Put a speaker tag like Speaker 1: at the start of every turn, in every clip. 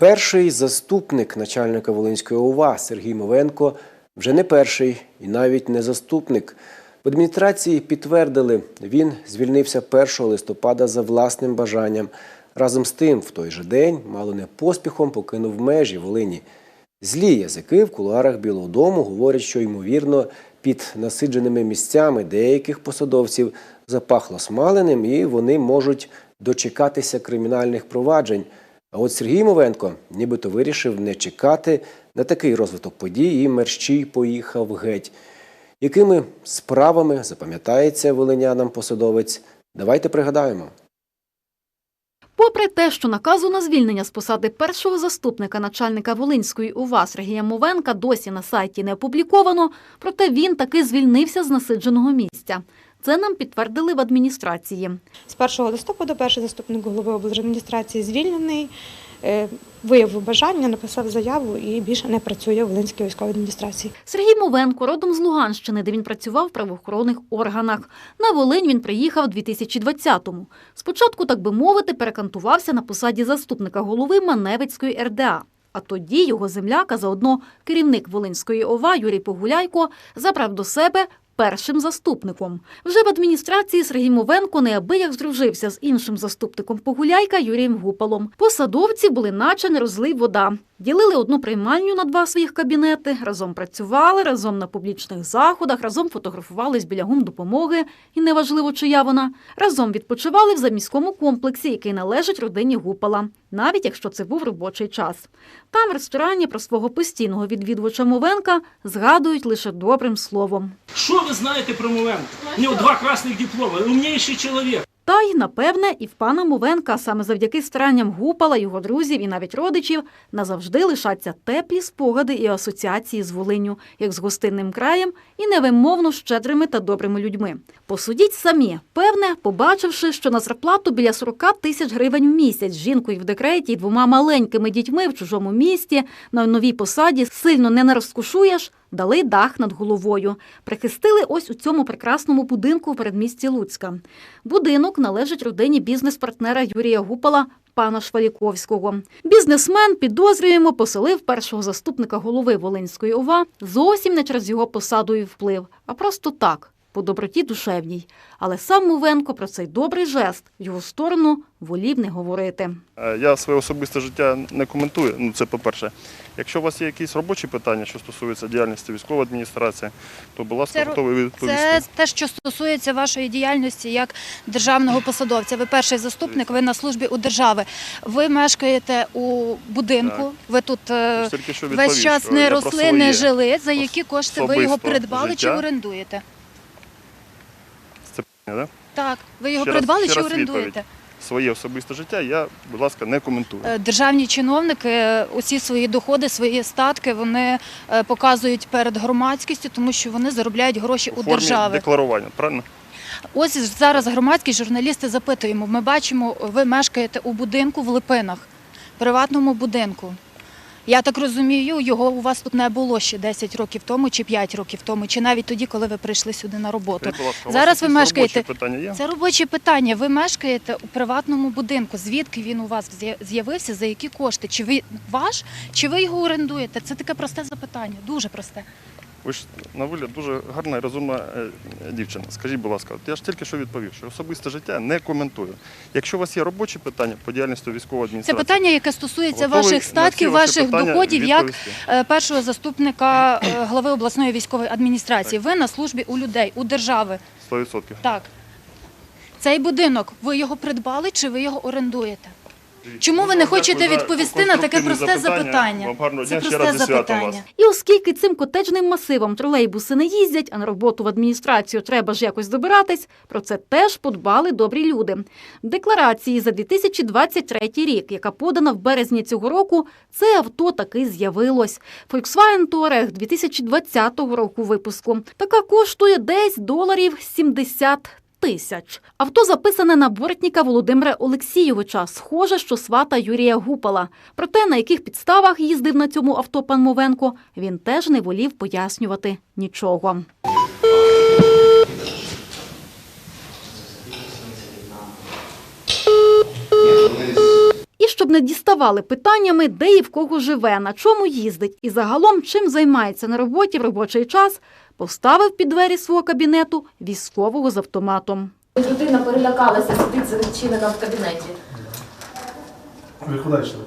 Speaker 1: Перший заступник начальника Волинської ОВА Сергій Мовенко вже не перший і навіть не заступник. В адміністрації підтвердили, він звільнився 1 листопада за власним бажанням. Разом з тим, в той же день, мало не поспіхом покинув межі Волині. Злі язики в кулуарах Білого Дому говорять, що ймовірно під насидженими місцями деяких посадовців запахло смаленим, і вони можуть дочекатися кримінальних проваджень. А от Сергій Мовенко нібито вирішив не чекати на такий розвиток подій і мерщій поїхав геть. Якими справами запам'ятається волинянам посадовець? Давайте пригадаємо.
Speaker 2: Попри те, що наказу на звільнення з посади першого заступника начальника Волинської УВА Сергія Мовенка досі на сайті не опубліковано, проте він таки звільнився з насидженого місця. Це нам підтвердили в адміністрації.
Speaker 3: З 1 листопада перший заступник голови облдержадміністрації звільнений, е, виявив бажання, написав заяву і більше не працює в Волинській військовій адміністрації.
Speaker 2: Сергій Мовенко родом з Луганщини, де він працював в правоохоронних органах. На Волинь він приїхав у 2020-му. Спочатку, так би мовити, перекантувався на посаді заступника голови Маневицької РДА. А тоді його земляк, а заодно керівник Волинської ОВА Юрій Погуляйко забрав до себе першим заступником. Вже в адміністрації Сергій Мовенко неабияк здружився з іншим заступником Погуляйка Юрієм Гупалом. Посадовці були наче не розлив вода. Ділили одну приймальню на два своїх кабінети, разом працювали, разом на публічних заходах, разом фотографувались біля гум допомоги, і неважливо, чия вона, разом відпочивали в заміському комплексі, який належить родині Гупала, навіть якщо це був робочий час. Там в ресторані про свого постійного відвідувача Мовенка згадують лише добрим словом.
Speaker 4: Що ви знаєте про Мовенка? У нього два красних диплома, умніший человек.
Speaker 2: Та й, напевне, і в пана Мовенка саме завдяки старанням Гупала, його друзів і навіть родичів назавжди лишаться теплі спогади і асоціації з Волиню, як з гостинним краєм і невимовно щедрими та добрими людьми. Посудіть самі, певне, побачивши, що на зарплату біля 40 тисяч гривень в місяць з жінкою в декреті і двома маленькими дітьми в чужому місті на новій посаді сильно не нарозкушуєш, дали дах над головою. Прихистили ось у цьому прекрасному будинку в передмісті Луцька. Будинок належить родині бізнес-партнера Юрія Гупала, пана Шваліковського. Бізнесмен, підозрюємо, поселив першого заступника голови Волинської ОВА зовсім не через його посаду і вплив, а просто так, по доброті душевній. Але сам Мовенко про цей добрий жест в його сторону волів не говорити.
Speaker 5: Е, Я своє особисте життя не коментую. Ну це по-перше. Якщо у вас є якісь робочі питання, що стосуються діяльності військової адміністрації, то будь ласка,
Speaker 6: Це
Speaker 5: готовий відповісти.
Speaker 6: Це те, що стосується вашої діяльності як державного посадовця. Ви перший заступник, ви на службі у держави. Ви мешкаєте у будинку.
Speaker 5: Так.
Speaker 6: Ви тут е,
Speaker 5: тільки що відповів,
Speaker 6: весь час не росли, не жили. За які кошти ви його придбали чи орендуєте?
Speaker 5: Да?
Speaker 6: Так, ви його
Speaker 5: Ще раз-
Speaker 6: придбали
Speaker 5: ще
Speaker 6: чи
Speaker 5: раз
Speaker 6: орендуєте?
Speaker 5: відповідь. Своє особисте життя я, будь ласка, не коментую.
Speaker 6: Е, Державні чиновники е, усі свої доходи, свої статки вони е, показують перед громадськістю, тому що вони заробляють гроші у
Speaker 5: формі
Speaker 6: держави.
Speaker 5: декларування, правильно?
Speaker 6: Ось зараз громадські журналісти запитуємо. Ми бачимо, ви мешкаєте у будинку в Липинах, приватному будинку. Я так розумію, його у вас тут не було ще 10 років тому, чи 5 років тому, чи навіть тоді, коли ви прийшли сюди на роботу.
Speaker 5: Скажіть, будь ласка, у вас
Speaker 6: Зараз ви
Speaker 5: якісь
Speaker 6: мешкаєте.
Speaker 5: робочі питання є?
Speaker 6: Це робоче питання. Ви мешкаєте у приватному будинку. Звідки він у вас з'я- з'явився? За які кошти? Чи ви ваш, чи ви його орендуєте? Це таке просте запитання, дуже просте.
Speaker 5: Ви ж на вигляд дуже гарна і розумна е, дівчина. Скажіть, будь ласка, я ж тільки що відповів, що особисте життя не коментую. Якщо у вас є робочі питання по діяльності військової адміністрації, Це
Speaker 6: питання, яке стосується ваших статків, ваших доходів, як
Speaker 5: відповісти.
Speaker 6: е, першого заступника е, глави обласної військової адміністрації. Ви на службі у людей, у держави.
Speaker 5: 100%.
Speaker 6: Так. Цей будинок, ви його придбали чи ви його орендуєте? Чому ви не хочете відповісти на таке просте запитання? Це просте запитання.
Speaker 2: І оскільки цим котеджним масивом тролейбуси не їздять, а на роботу в адміністрацію треба ж якось добиратись, про це теж подбали добрі люди. В декларації за 2023 рік, яка подана в березні цього року, це авто таки з'явилось. Volkswagen Touareg 2020 року випуску. Така коштує десь доларів 70 тисяч. Авто записане на бортніка Володимира Олексійовича, схоже, що свата Юрія Гупала. Про те, на яких підставах їздив на цьому авто пан Мовенко, він теж не волів пояснювати нічого. І щоб не діставали питаннями, де і в кого живе, на чому їздить і загалом чим займається на роботі в робочий час, поставив під двері свого кабінету військового з автоматом.
Speaker 7: Людина перелякалася, сидить зачинена в кабінеті.
Speaker 8: Ви куди йшли?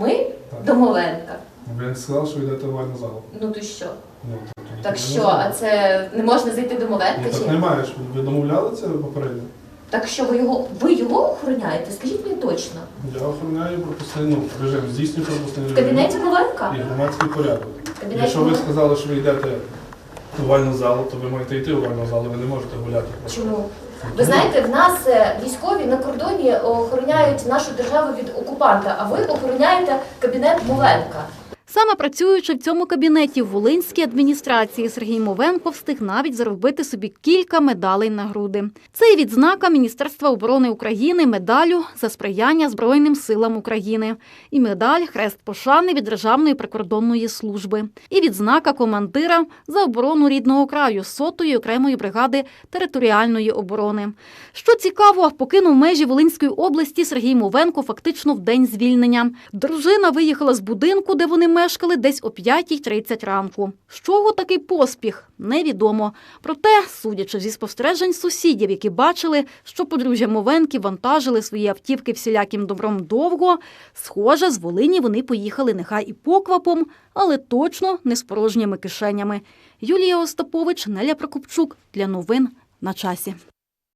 Speaker 7: Ми домовенка.
Speaker 8: Ви не сказали, що йдете в вальну залу.
Speaker 7: Ну то що?
Speaker 8: Ну, то тоді
Speaker 7: Так
Speaker 8: не
Speaker 7: що, а це не можна зайти до Мовенка?
Speaker 8: Ну, так
Speaker 7: Чи
Speaker 8: немає ж. Ви домовляли це попередньо?
Speaker 7: Так що ви його ви його охороняєте? Скажіть мені точно.
Speaker 8: Я охороняю пропускний ну, режим, здійснюю пропускний
Speaker 7: В
Speaker 8: режим.
Speaker 7: кабінеті Мовенка?
Speaker 8: І громадський порядок.
Speaker 7: В кабінеті
Speaker 8: Якщо ви сказали, що ви йдете у вальну залу, то ви маєте йти у вальну залу, ви не можете гуляти.
Speaker 7: Чому? Ви знаєте, в нас е, військові на кордоні охороняють нашу державу від окупанта, а ви охороняєте кабінет Мовенка.
Speaker 2: Саме працюючи в цьому кабінеті в Волинській адміністрації, Сергій Мовенко встиг навіть заробити собі кілька медалей на груди. Це і відзнака Міністерства оборони України медалю за сприяння Збройним силам України, і медаль Хрест пошани від Державної прикордонної служби, і відзнака командира за оборону рідного краю сотої окремої бригади територіальної оборони. Що цікаво, покинув межі Волинської області Сергій Мовенко фактично в день звільнення. Дружина виїхала з будинку, де вони мешкали, десь о 5.30 ранку. З чого такий поспіх? Невідомо. Проте, судячи зі спостережень сусідів, які бачили, що подружжя Мовенки вантажили свої автівки всіляким добром довго, схоже, з Волині вони поїхали нехай і поквапом, але точно не з порожніми кишенями. Юлія Остапович, Неля Прокопчук для новин на часі.